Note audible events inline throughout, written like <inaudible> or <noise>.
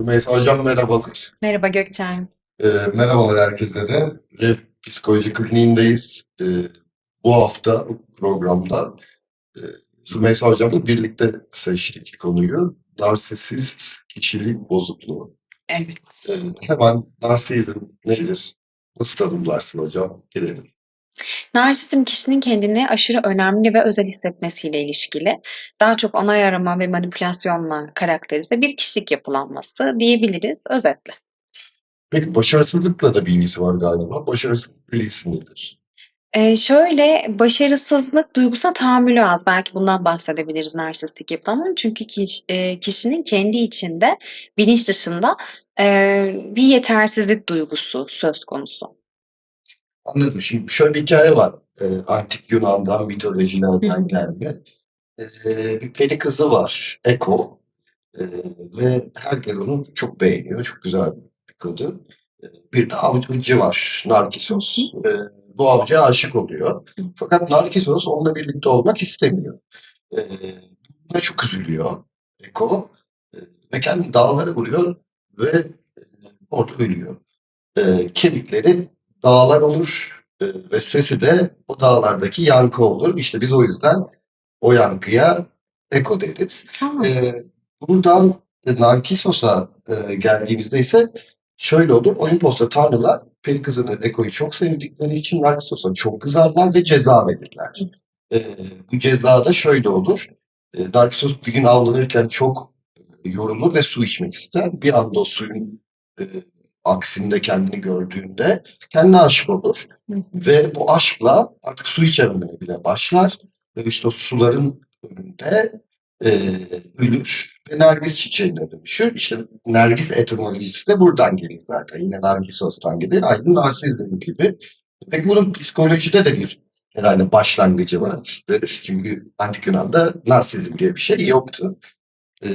Rümeysa Hocam merhabalar. Merhaba Gökçen. Ee, merhabalar herkese de. Ref Psikoloji Kliniğindeyiz. Ee, bu hafta programda e, Rümeysa Hocam'la birlikte seçtik konuyu. Narsisist kişilik bozukluğu. Evet. Ee, hemen narsizm nedir? Nasıl tanımlarsın hocam? Gelelim. Narsizm kişinin kendini aşırı önemli ve özel hissetmesiyle ilişkili. Daha çok onay arama ve manipülasyonla karakterize bir kişilik yapılanması diyebiliriz özetle. Peki başarısızlıkla da bir ilgisi var galiba. Başarısızlık bilgisi nedir? Ee, şöyle başarısızlık duygusuna tahammülü az. Belki bundan bahsedebiliriz narsistik yapılanmanın. Çünkü kiş- e, kişinin kendi içinde bilinç dışında e, bir yetersizlik duygusu söz konusu. Anladım. Şimdi şöyle bir hikaye var. Ee, antik Yunan'dan, mitolojilerden gelme. Ee, bir peri kızı var, Eko. Ee, ve herkes onu çok beğeniyor. Çok güzel bir kadın. Ee, bir de avcı var, Narkisos. Ee, bu avcıya aşık oluyor. Fakat Narkisos onunla birlikte olmak istemiyor. Ee, buna çok üzülüyor Eko. Ee, ve kendini dağlara vuruyor ve e, orada ölüyor. Ee, kemikleri dağlar olur e, ve sesi de o dağlardaki yankı olur. İşte biz o yüzden o yankıya eko deriz. Ee, buradan e, Narkissos'a e, geldiğimizde ise şöyle olur. Olimpos'ta tanrılar peri kızını Eko'yu çok sevdikleri için Narkissos'a çok kızarlar ve ceza verirler. Ee, bu cezada şöyle olur. E, Narkissos bir gün avlanırken çok e, yorulur ve su içmek ister. Bir anda o suyun e, aksinde kendini gördüğünde kendine aşık olur. hı hı. Ve bu aşkla artık su içememeye bile başlar. Ve işte o suların önünde e, ölür ve Nergis çiçeğine dönüşür. İşte Nergis etimolojisi de buradan gelir zaten. Yine Narkissos'tan gelir. Aynı narsizm gibi. Peki bunun psikolojide de bir herhalde başlangıcı var. İşte çünkü Antik Yunan'da narsizm diye bir şey yoktu. Ee,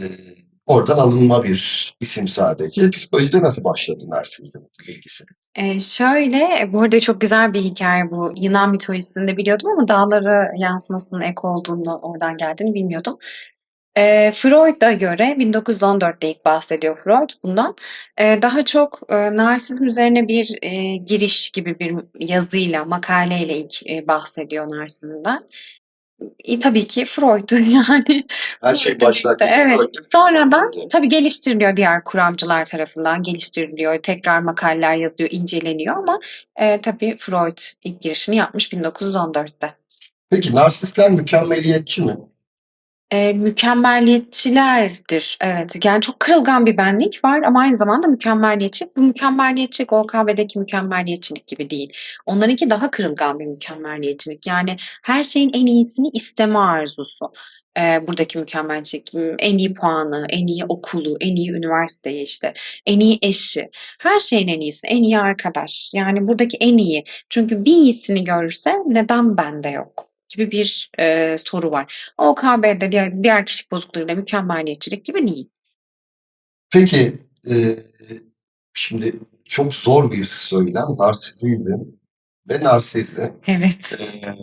oradan alınma bir isim sadece. Psikolojide nasıl başladı narsizm bilgisi? Ee, şöyle, bu arada çok güzel bir hikaye bu. Yunan mitolojisinde biliyordum ama dağlara yansımasının ek olduğunu, oradan geldiğini bilmiyordum. Ee, Freud'a göre 1914'te ilk bahsediyor Freud bundan. Ee, daha çok e, narsizm üzerine bir e, giriş gibi bir yazıyla, makaleyle ilk e, bahsediyor narsizmden. E, tabii ki Freud'u <laughs> yani. Her şey başlangıcı birlikte, evet. Freud'da Sonradan tabii geliştiriliyor diğer kuramcılar tarafından geliştiriliyor. Tekrar makaleler yazılıyor, inceleniyor ama e, tabii Freud ilk girişini yapmış 1914'te. Peki narsistler mükemmeliyetçi mi? E, mükemmelliyetçilerdir. Evet. Yani çok kırılgan bir benlik var ama aynı zamanda mükemmelliyetçilik. Bu mükemmelliyetçilik OKB'deki mükemmelliyetçilik gibi değil. Onlarınki daha kırılgan bir mükemmelliyetçilik. Yani her şeyin en iyisini isteme arzusu. E, buradaki mükemmelliyetçilik. Hmm, En iyi puanı, en iyi okulu, en iyi üniversiteyi işte, en iyi eşi. Her şeyin en iyisi, en iyi arkadaş. Yani buradaki en iyi. Çünkü bir iyisini görürse neden bende yok? Gibi bir e, soru var. OKB'de diğer, diğer kişilik bozukluğuyla mükemmelliyetçilik gibi değil. Peki e, şimdi çok zor bir söylem narsizm ve narsizm. Evet. E,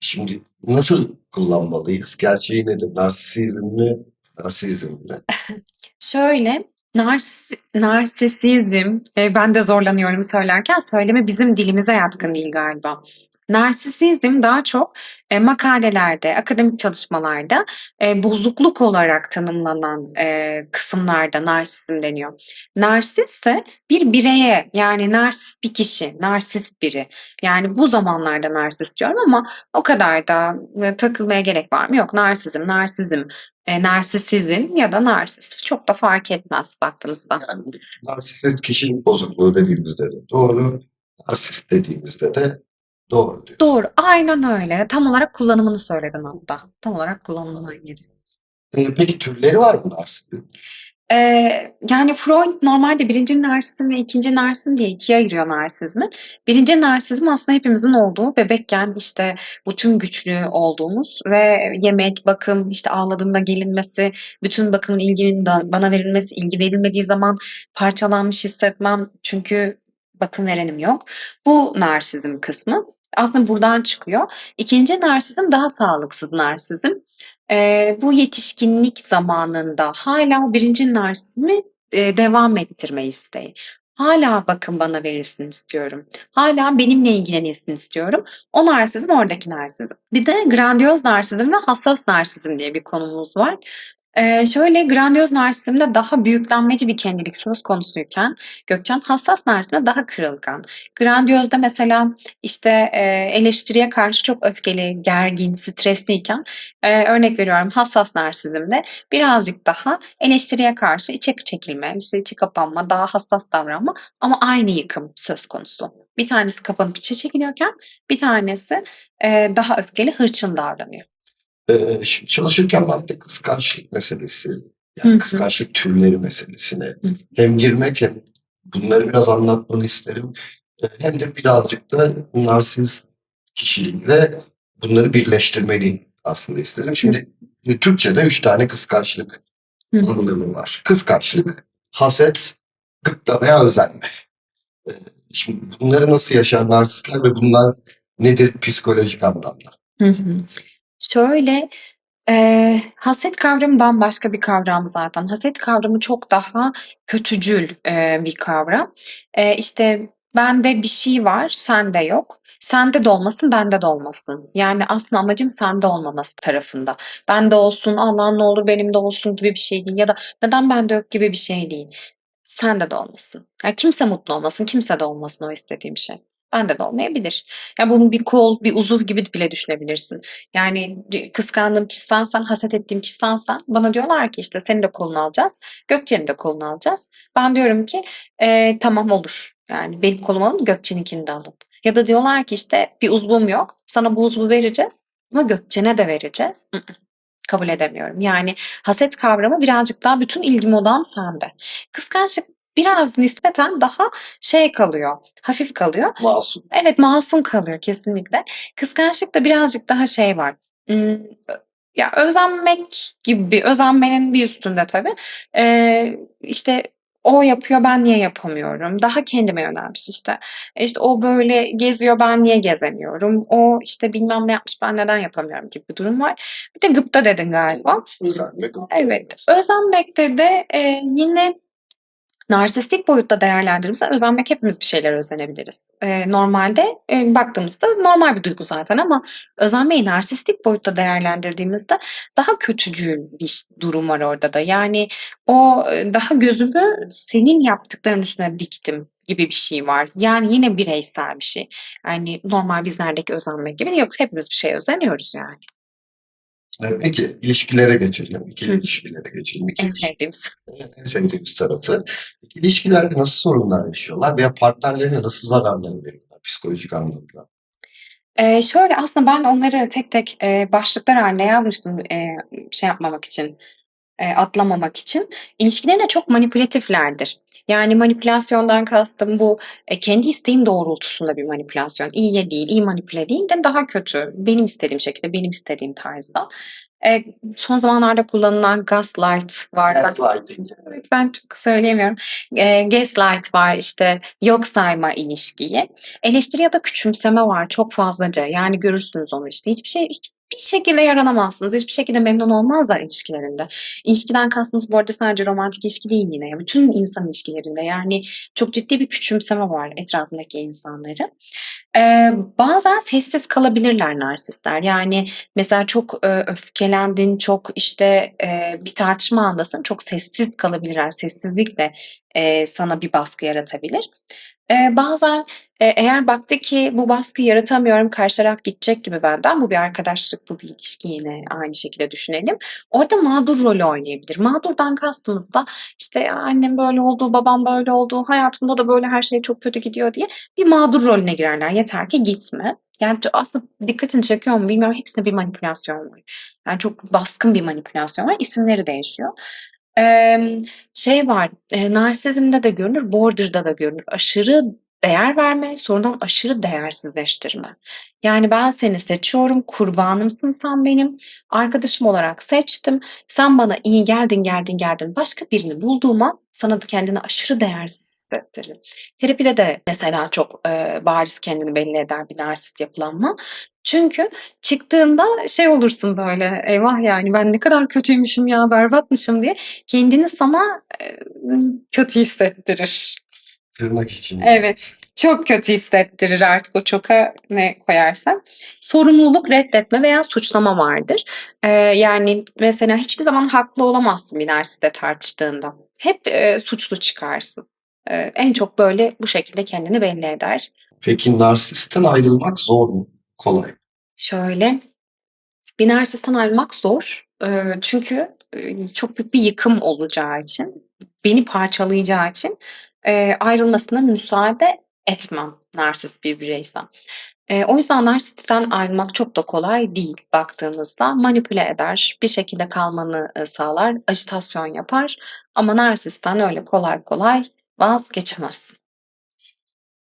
şimdi nasıl kullanmalıyız? Gerçeği nedir? Narsizm mi? Narsizm mi? <laughs> Şöyle narsis, narsisizm e, ben de zorlanıyorum söylerken söyleme bizim dilimize yatkın değil galiba. Narsisizm daha çok e, makalelerde, akademik çalışmalarda e, bozukluk olarak tanımlanan e, kısımlarda narsizm deniyor. Narsist ise bir bireye yani narsist bir kişi, narsist biri. Yani bu zamanlarda narsist diyorum ama o kadar da e, takılmaya gerek var mı? Yok narsizm, narsizm, e, narsisizm ya da narsist. Çok da fark etmez baktığınızda. Yani narsist kişilik bozukluğu dediğimizde de doğru. Narsist dediğimizde de doğru diyorsun. Doğru, aynen öyle. Tam olarak kullanımını söyledin hatta. Tam olarak kullanılan yeri. E, peki türleri var mı narsizmin? Ee, yani Freud normalde birinci narsizm ve ikinci narsizm diye ikiye ayırıyor narsizmi. Birinci narsizm aslında hepimizin olduğu bebekken işte bütün güçlü olduğumuz ve yemek, bakım, işte ağladığımda gelinmesi, bütün bakımın ilginin da bana verilmesi, ilgi verilmediği zaman parçalanmış hissetmem çünkü bakım verenim yok. Bu narsizm kısmı. Aslında buradan çıkıyor. İkinci narsizm daha sağlıksız narsizm. Eee, bu yetişkinlik zamanında hala o birinci narsizmi eee, devam ettirme isteği. Hâlâ bakım bana verilsin istiyorum. Hâlâ benimle ilgilenilsin istiyorum. O narsizm oradaki narsizm. Bir de grandiyoz narsizm ve hassas narsizm diye bir konumuz var. Eee, şöyle grandiyoz narsizmde daha büyüklenmeci bir kendilik söz konusuyken Gökçen hassas narsizmde daha kırılgan. Grandiyozda mesela işte, eee, eleştiriye karşı çok öfkeli, gergin, stresliyken, eee, örnek veriyorum hassas narsizmde birazcık daha eleştiriye karşı içe çekilme, işte içe kapanma, daha hassas davranma ama aynı yıkım söz konusu. Bir tanesi kapanıp içe çekiliyorken bir tanesi, eee, daha öfkeli, hırçın davranıyor. Eee, şimdi çalışırken ben de kıskançlık meselesi, Hı yani hı. kıskançlık türleri meselesine Hı. hem girmek hem bunları biraz anlatmanı isterim. Eee, hem de birazcık da narsist kişilikle bunları birleştirmeni aslında isterim. Şimdi, eee, Türkçede 3 tane kıskançlık Hı. anlamı var. Kıskançlık, haset, gıpta veya özenme. Eee, şimdi bunları nasıl yaşar narsistler ve bunlar nedir psikolojik anlamda? Hı hı. Şöyle, eee, haset kavramı bambaşka bir kavram zaten. Haset kavramı çok daha kötücül, eee, bir kavram. Eee, işte, bende bir şey var, sende yok. Sende de olmasın, bende de olmasın. Yani aslında amacım sende olmaması tarafında. Bende olsun, Allah'ım ne olur benim de olsun gibi bir şey değil ya da neden bende yok gibi bir şey değil. Sende de olmasın. Ya kimse mutlu olmasın, kimsede olmasın o istediğim şey. Bende de olmayabilir. Ya bunu bir kol, bir uzuv gibi bile düşünebilirsin. Yani kıskandığım kişi sensen, haset ettiğim kişi sensen bana diyorlar ki işte senin de kolunu alacağız, Gökçe'nin de kolunu alacağız. Ben diyorum ki, eee, tamam olur. Yani benim kolumu alın, Gökçe'ninkini de alın. Ya da diyorlar ki işte bir uzvum yok, sana bu uzvu vereceğiz ama Gökçen'e de vereceğiz. Kabul edemiyorum. Yani haset kavramı birazcık daha bütün ilgim odağım sende. Kıskançlık biraz nispeten daha şey kalıyor, hafif kalıyor. Masum. Evet, masum kalıyor kesinlikle. Kıskançlıkta birazcık daha şey var, ımm, ö ya özenmek gibi, özenmenin bir üstünde tabii. Eee, işte o yapıyor, ben niye yapamıyorum? Daha kendime yönelmiş işte. E, işte o böyle geziyor, ben niye gezemiyorum? O işte bilmem ne yapmış, ben neden yapamıyorum gibi bir durum var. Bir de gıpta dedin galiba. Özenme, gıpta Evet, özenmekte de, eee, yine narsistik boyutta değerlendirilirse özenmek hepimiz bir şeylere özenebiliriz. Eee, normalde, eee, baktığımızda normal bir duygu zaten ama özenmeyi narsistik boyutta değerlendirdiğimizde daha kötücül bir durum var orada da. Yani o, eee, daha gözümü senin yaptıklarının üstüne diktim gibi bir şey var. Yani yine bireysel bir şey. Yani normal bizlerdeki özenmek gibi yok. Hepimiz bir şeye özeniyoruz yani. Eee, peki ilişkilere geçelim. İkili Hı. ilişkilere geçelim. En İkinci sevdiğimiz. en sevdiğimiz tarafı. İlişkilerde nasıl sorunlar yaşıyorlar veya partnerlerine nasıl zararlar veriyorlar psikolojik anlamda? Eee, şöyle aslında ben onları tek tek, eee, başlıklar hâlinde yazmıştım, eee, şey yapmamak için, eee, atlamamak için. İlişkilerinde çok manipülatiflerdir. Yani manipülasyondan kastım bu, eee, kendi isteğim doğrultusunda bir manipülasyon. İyiye değil, iyi manipüle değil de daha kötü, benim istediğim şekilde, benim istediğim tarzda. Eee, son zamanlarda kullanılan gaslight var. Gaslighting. Evet, ben çok söyleyemiyorum. Eee, gaslight var, işte yok sayma ilişkiyi. Eleştiri ya da küçümseme var çok fazlaca. Yani görürsünüz onu işte. Hiçbir şey hiçbir şekilde yaranamazsınız. Hiçbir şekilde memnun olmazlar ilişkilerinde. İlişkiden kastımız bu arada sadece romantik ilişki değil yine. Bütün insan ilişkilerinde yani çok ciddi bir küçümseme var etrafındaki insanları. Eee, bazen sessiz kalabilirler narsistler. Yani mesela çok, eee, öfkelendin, çok işte, eee, bir tartışma anındasın, çok sessiz kalabilirler. Sessizlik de, eee, sana bir baskı yaratabilir. Eee, bazen, eee, eğer baktı ki bu baskıyı yaratamıyorum, karşı taraf gidecek gibi benden, bu bir arkadaşlık, bu bir ilişki yine aynı şekilde düşünelim. Orada mağdur rolü oynayabilir. Mağdurdan kastımız da işte annem böyle oldu, babam böyle oldu, hayatımda da böyle her şey çok kötü gidiyor diye bir mağdur rolüne girerler. Yeter ki gitme. Yani aslında dikkatini çekiyor mu bilmiyorum hepsinde bir manipülasyon var. Yani çok baskın bir manipülasyon var. İsimleri değişiyor. Şey var, eee, narsizmde de görünür, border'da da görünür. Aşırı değer verme, sonradan aşırı değersizleştirme. Yani ben seni seçiyorum, kurbanımsın sen benim, arkadaşım olarak seçtim. Sen bana iyi geldin, geldin, geldin. Başka birini bulduğum an sana da kendini aşırı değersiz hissettiririm. Terapide de mesela çok, eee, bariz kendini belli eder bir narsist yapılanma. Çünkü çıktığında şey olursun böyle eyvah yani ben ne kadar kötüymüşüm ya berbatmışım diye kendini sana e, kötü hissettirir. Tırnak içinde. Evet. Çok kötü hissettirir artık o çoka ne koyarsan. Sorumluluk reddetme veya suçlama vardır. Ee, yani mesela hiçbir zaman haklı olamazsın bir narsiste tartıştığında. Hep e, suçlu çıkarsın. Ee, en çok böyle bu şekilde kendini belli eder. Peki narsisten ayrılmak zor mu? Kolay. Şöyle bir narsisten ayrılmak zor. Çünkü çok büyük bir yıkım olacağı için, beni parçalayacağı için ayrılmasına müsaade etmem narsist bir bireysem. E, o yüzden narsistten ayrılmak çok da kolay değil baktığınızda. Manipüle eder, bir şekilde kalmanı e, sağlar, ajitasyon yapar ama narsistten öyle kolay kolay vazgeçemezsin.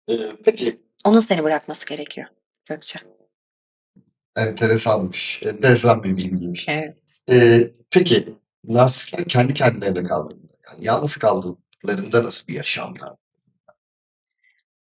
Ee, peki Onun seni bırakması gerekiyor Gökçe. Enteresanmış. Enteresan bir bilgiymiş. Evet. Ee, peki narsistler kendi kendilerine kaldığında yani yalnız kaldıklarında nasıl bir yaşamda?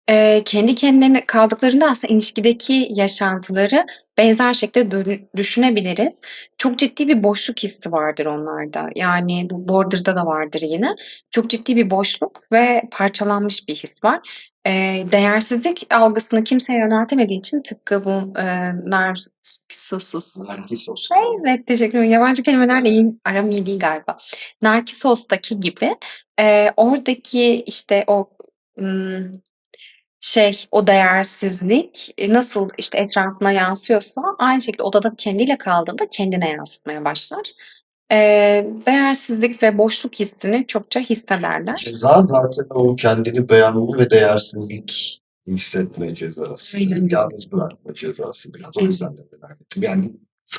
Eee, kendi kendilerine kaldıklarında aslında ilişkideki yaşantıları benzer şekilde dönü düşünebiliriz. Çok ciddi bir boşluk hissi vardır onlarda. Yani bu Border'da da vardır yine. Çok ciddi bir boşluk ve parçalanmış bir his var. Eee, değersizlik algısını kimseye yöneltemediği için tıpkı bu, eee, Narcissus Narkisos. Evet, teşekkür ederim. Yabancı kelimelerle iyi aram iyi değil galiba. Narkissos'taki gibi, eee, oradaki, işte, o, ımm, şey, o değersizlik, eee, nasıl, işte, etrafına yansıyorsa aynı şekilde odada kendiyle kaldığında kendine yansıtmaya başlar. Eee, değersizlik ve boşluk hissini çokça hissederler. Ceza zaten o kendini beğenme ve değersizlik hissetme cezası. Aynen. Yalnız bırakma cezası biraz. O yüzden de merak ettim. Yani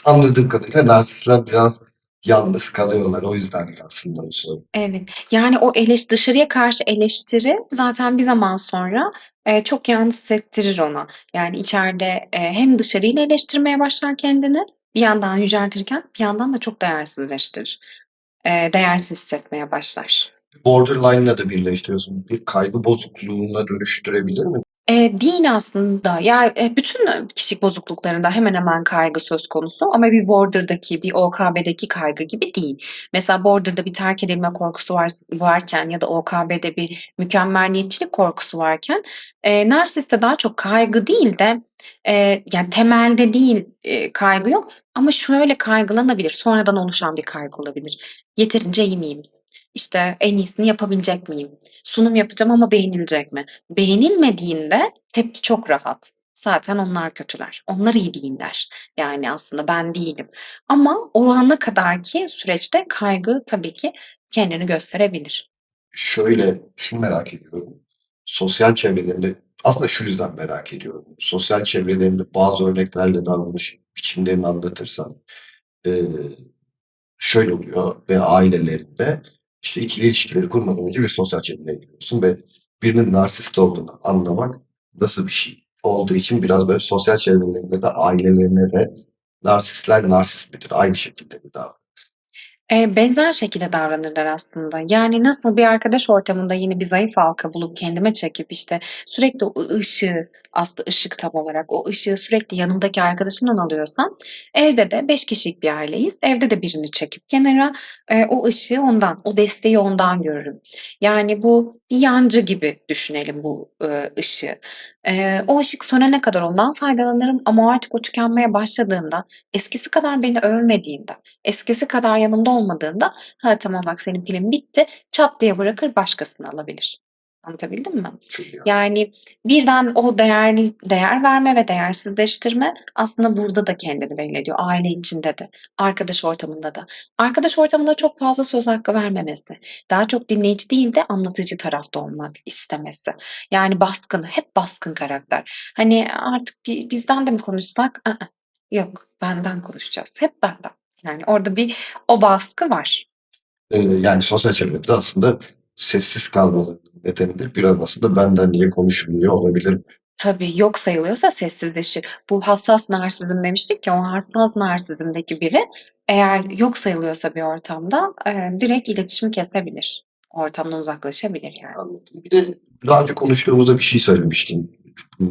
anladığım kadarıyla narsistler biraz yalnız kalıyorlar. O yüzden de aslında bu soru. Evet, yani o eleş dışarıya karşı eleştiri zaten bir zaman sonra, eee, çok yalnız hissettirir ona. Yani içeride, eee, hem dışarıyla eleştirmeye başlar kendini bir yandan yüceltirken bir yandan da çok değersizleştirir. Eee, değersiz hissetmeye başlar. Borderline'la da birleştiriyorsun. Bir kaygı bozukluğuna dönüştürebilir mi? Eee, değil aslında. Ya, eee, bütün kişilik bozukluklarında hemen hemen kaygı söz konusu ama bir Border'daki, bir OKB'deki kaygı gibi değil. Mesela Border'da bir terk edilme korkusu vars varken ya da OKB'de bir mükemmeliyetçilik korkusu varken, eee, narsiste daha çok kaygı değil de, eee, yani temelde değil, eee, kaygı yok ama şöyle kaygılanabilir, sonradan oluşan bir kaygı olabilir. Yeterince iyi miyim? İşte, en iyisini yapabilecek miyim? Sunum yapacağım ama beğenilecek mi? Beğenilmediğinde tepki çok rahat. Zaten onlar kötüler. Onlar iyi değiller. Yani aslında ben değilim. Ama o ana kadarki süreçte kaygı tabii ki kendini gösterebilir. Şöyle, şunu merak ediyorum. Sosyal çevrelerinde aslında şu yüzden merak ediyorum. Sosyal çevrelerinde bazı örneklerle davranış biçimlerini anlatırsan şöyle oluyor ve ailelerinde işte ikili ilişkileri kurmadan önce bir sosyal çevreye giriyorsun ve birinin narsist olduğunu anlamak nasıl bir şey olduğu için biraz böyle sosyal çevrelerinde de ailelerine de narsistler narsist midir? Aynı şekilde mi davranır? Benzer şekilde davranırlar aslında. Yani nasıl bir arkadaş ortamında yeni bir zayıf halka bulup kendime çekip işte sürekli o ışığı, aslında ışık tam olarak, o ışığı sürekli yanımdaki arkadaşımdan alıyorsam evde de 5 kişilik bir aileyiz. Evde de birini çekip kenara, eee, o ışığı ondan, o desteği ondan görürüm. Yani bu bir yancı gibi düşünelim bu, ııı, ışığı. Eee, o ışık sönene kadar ondan faydalanırım ama artık o tükenmeye başladığında, eskisi kadar beni övmediğinde, eskisi kadar yanımda olmadığında, "Ha, tamam bak senin pilin bitti." çat diye bırakır başkasını alabilir. Anlatabildim mi? Yani birden o değer değer verme ve değersizleştirme aslında burada da kendini belli ediyor. Aile içinde de, arkadaş ortamında da. Arkadaş ortamında çok fazla söz hakkı vermemesi, daha çok dinleyici değil de anlatıcı tarafta olmak istemesi. Yani baskın, hep baskın karakter. Hani artık bi bizden de mi konuşsak? Ih, yok benden konuşacağız. Hep benden. Yani orada bir o baskı var. Eee, yani sosyal çevrede aslında sessiz kalmalarının nedeni de biraz aslında benden niye konuşulmuyor olabilir. Tabii, yok sayılıyorsa sessizleşir. Bu hassas narsizm demiştik ya, o hassas narsizmdeki biri eğer yok sayılıyorsa bir ortamda, eee, direkt iletişimi kesebilir. Ortamdan uzaklaşabilir yani. Anladım. Bir de daha önce konuştuğumuzda bir şey söylemiştin.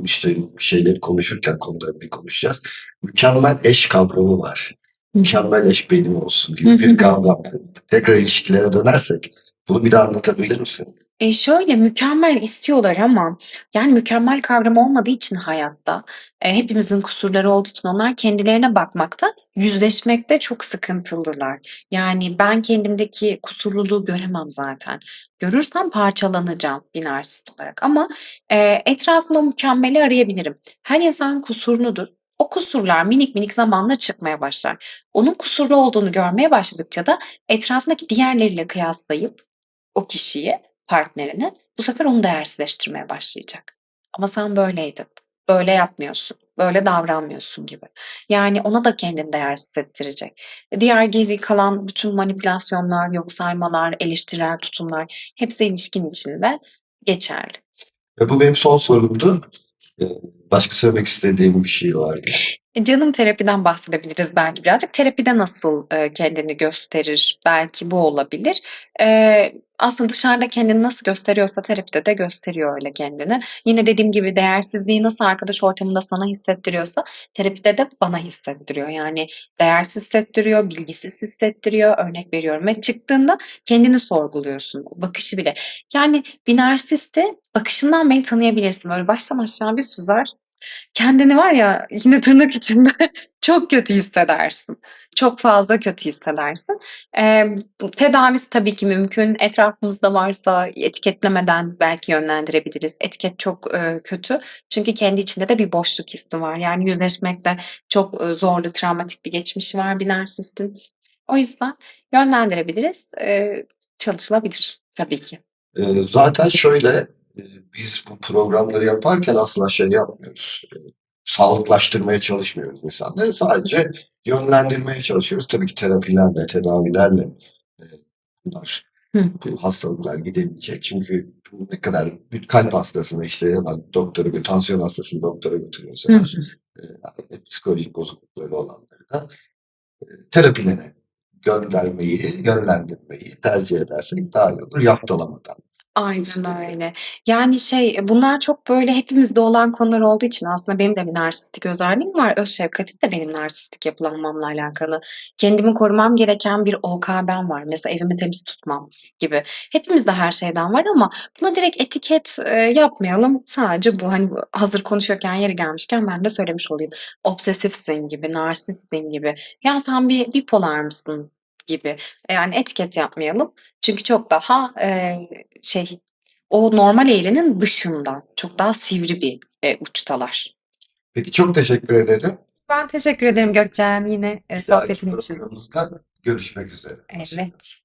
işte şeyleri konuşurken konuları bir konuşacağız. Mükemmel eş kavramı var. Mükemmel eş benim olsun gibi bir kavram. Tekrar ilişkilere dönersek bunu bir daha anlatabilir misin? E şöyle mükemmel istiyorlar ama yani mükemmel kavram olmadığı için hayatta e, hepimizin kusurları olduğu için onlar kendilerine bakmakta, yüzleşmekte çok sıkıntılılar. Yani ben kendimdeki kusurluluğu göremem zaten. Görürsem parçalanacağım bir narsist olarak ama e, etrafımda mükemmeli arayabilirim. Her insan kusurludur. O kusurlar minik minik zamanla çıkmaya başlar. Onun kusurlu olduğunu görmeye başladıkça da etrafındaki diğerleriyle kıyaslayıp o kişiyi partnerini bu sefer onu değersizleştirmeye başlayacak. Ama sen böyleydin. Böyle yapmıyorsun. Böyle davranmıyorsun gibi. Yani ona da kendini değersiz ettirecek. Diğer geri kalan bütün manipülasyonlar, yok saymalar, eleştirel tutumlar hepsi ilişkin içinde geçerli. Ve bu benim son sorumdu. Ee, Başka söylemek istediğim bir şey vardı. E, Canım terapiden bahsedebiliriz belki birazcık. Terapide nasıl e, kendini gösterir? Belki bu olabilir. E, aslında dışarıda kendini nasıl gösteriyorsa terapide de gösteriyor öyle kendini. Yine dediğim gibi değersizliği nasıl arkadaş ortamında sana hissettiriyorsa terapide de bana hissettiriyor. Yani değersiz hissettiriyor, bilgisiz hissettiriyor. Örnek veriyorum ve çıktığında kendini sorguluyorsun. Bakışı bile. Yani bir narsisti bakışından beni tanıyabilirsin. Böyle baştan aşağı bir süzer kendini var ya yine tırnak içinde <laughs> çok kötü hissedersin. Çok fazla kötü hissedersin. Ee, tedavisi tabii ki mümkün. Etrafımızda varsa etiketlemeden belki yönlendirebiliriz. Etiket çok e, kötü. Çünkü kendi içinde de bir boşluk hissi var. Yani yüzleşmekte çok e, zorlu, travmatik bir geçmişi var bir narsistin. O yüzden yönlendirebiliriz. E, çalışılabilir tabii ki. Zaten şöyle biz bu programları yaparken aslında şey yapmıyoruz. E, Sağlıklaştırmaya çalışmıyoruz insanları. Sadece yönlendirmeye çalışıyoruz. Tabii ki terapilerle, tedavilerle e, bunlar bu hastalıklar gidebilecek. Çünkü ne kadar bir kalp hastasını işte da doktora, gö- tansiyon hastasını doktora götürüyorsanız e, aynı psikolojik bozuklukları olanları da e, terapilere göndermeyi, yönlendirmeyi tercih edersek daha iyi olur. Yaftalamadan. Aynen öyle. Yani şey bunlar çok böyle hepimizde olan konular olduğu için aslında benim de bir narsistik özelliğim var. Öz şefkatim de benim narsistik yapılanmamla alakalı. Kendimi korumam gereken bir OKB'm var. Mesela evimi temiz tutmam gibi. Hepimizde her şeyden var ama buna direkt etiket e, yapmayalım. Sadece bu hani hazır konuşuyorken yeri gelmişken ben de söylemiş olayım. Obsesifsin gibi, narsistsin gibi. Ya sen bir bipolar mısın gibi. E, yani etiket yapmayalım. Çünkü çok daha e, şey o normal eğrinin dışında çok daha sivri bir e, uçtalar. Peki çok teşekkür ederim. Ben teşekkür ederim Gökçen yine e, sohbetin için. Görüşmek üzere. Evet.